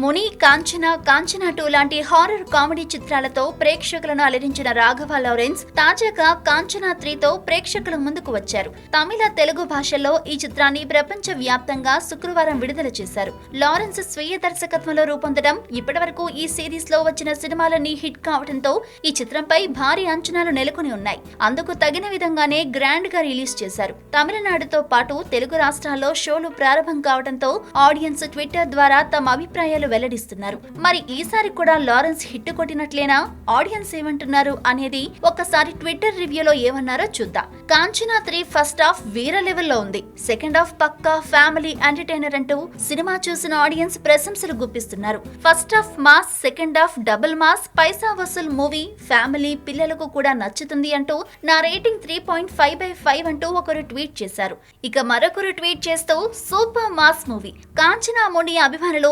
ముని Kanchana Kanchana two లాంటి horror comedy చిత్రాలతో ప్రేక్షకులను అలరించిన రాఘవ లారెన్స్ తాజాగా కాంచన త్రీతో ప్రేక్షకుల ముందుకు వచ్చారు. తమిళ తెలుగు భాషల్లో ఈ చిత్రాన్ని ప్రపంచ వ్యాప్తంగా శుక్రవారం విడుదల చేశారు. లారెన్స్ స్వీయ దర్శకత్వంలో రూపొందడం ఇప్పటివరకు ఈ సిరీస్లో వచ్చిన సినిమాలన్నీ హిట్ కావడంతో ఈ చిత్రంపై భారీ అంచనాలు నెలకొని ఉన్నాయి. అందుకు తగిన విధంగానే గ్రాండ్గా రిలీజ్ చేశారు. తమిళనాడుతో పాటు తెలుగు రాష్ట్రాల్లో షోలు ప్రారంభం కావడంతో ఆడియన్స్ ట్విట్టర్ ద్వారా తమ అభిప్రాయాలు వెల్లడిస్తున్నారు. మరి ఈసారి కూడా లారెన్స్ హిట్ కొట్టినట్లేనా? ఆడియన్స్ ఏమంటున్నారు అనేది ఒకసారి ట్విట్టర్ రివ్యూలో ఏమన్నారో చూద్దాం. కాంచనా త్రీ ఫస్ట్ హాఫ్ వీర లెవెల్లో ఉంది. సెకండ్ హాఫ్ పక్కా ఫ్యామిలీ ఎంటర్టైనర్ అంటూ సినిమా చూసిన ఆడియన్స్ ప్రశంసలు గుప్పిస్తున్నారు. First half mass second half double mass పైసా వసూల్ మూవీ ఫ్యామిలీ పిల్లలకు కూడా నచ్చుతుంది అంటూ నా rating three point five by five అంటూ ఒకరు ట్వీట్ చేశారు. ఇక మరొకరు ట్వీట్ చేస్తూ సూపర్ మాస్ మూవీ. కాంచనా ముని అభిమానులు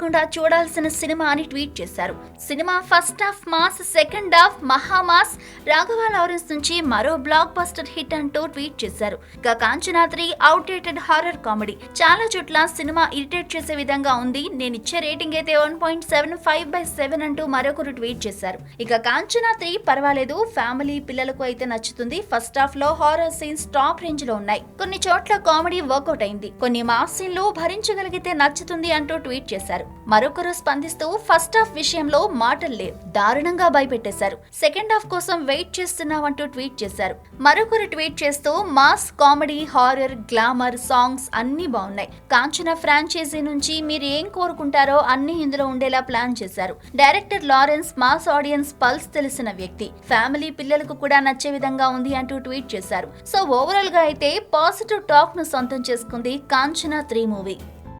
తప్పకుండా చూడాల్సిన సినిమా అని ట్వీట్ చేశారు. Cinema first half mass second half మహామాస్ Raghava Lawrence నుంచి మరో బ్లాక్ బస్టర్ హిట్ అంటూ ట్వీట్ చేశారు. ఇక Kanchana three outdated horror comedy. చాలా చోట్ల సినిమా ఇరిటేట్ చేసే విధంగా ఉంది. నేను ఇచ్చే రేటింగ్ అయితే one point seven five by seven అంటూ మరొకరు ట్వీట్ చేశారు. ఇక కాంచనా త్రీ పర్వాలేదు. ఫ్యామిలీ పిల్లలకు అయితే నచ్చుతుంది. ఫస్ట్ హాఫ్లో హారర్ సీన్స్ టాప్ రేంజ్లో ఉన్నాయి. కొన్ని చోట్ల కామెడీ వర్కౌట్ అయింది. కొన్ని మాస్ సీన్లు భరించగలిగితే నచ్చుతుంది అంటూ ట్వీట్ చేశారు. మరొకరు స్పందిస్తూ ఫస్ట్ హాఫ్ విషయంలో మాటలు లేవు. దారుణంగా భయపెట్టేశారు. సెకండ్ హాఫ్ కోసం వెయిట్ చేస్తున్నామంటూ ట్వీట్ చేశారు. మరొకరు ట్వీట్ చేస్తూ mass comedy horror glamour songs అన్ని బాగున్నాయి. కాంచన ఫ్రాంచైజీ నుంచి మీరు ఏం కోరుకుంటారో అన్ని ఇందులో ఉండేలా ప్లాన్ చేశారు. Director Lawrence mass audience pulse తెలిసిన వ్యక్తి. ఫ్యామిలీ పిల్లలకు కూడా నచ్చే విధంగా ఉంది అంటూ ట్వీట్ చేశారు. సో ఓవరాల్గా అయితే పాజిటివ్ టాక్ను సొంతం చేసుకుంది కాంచన త్రీ మూవీ.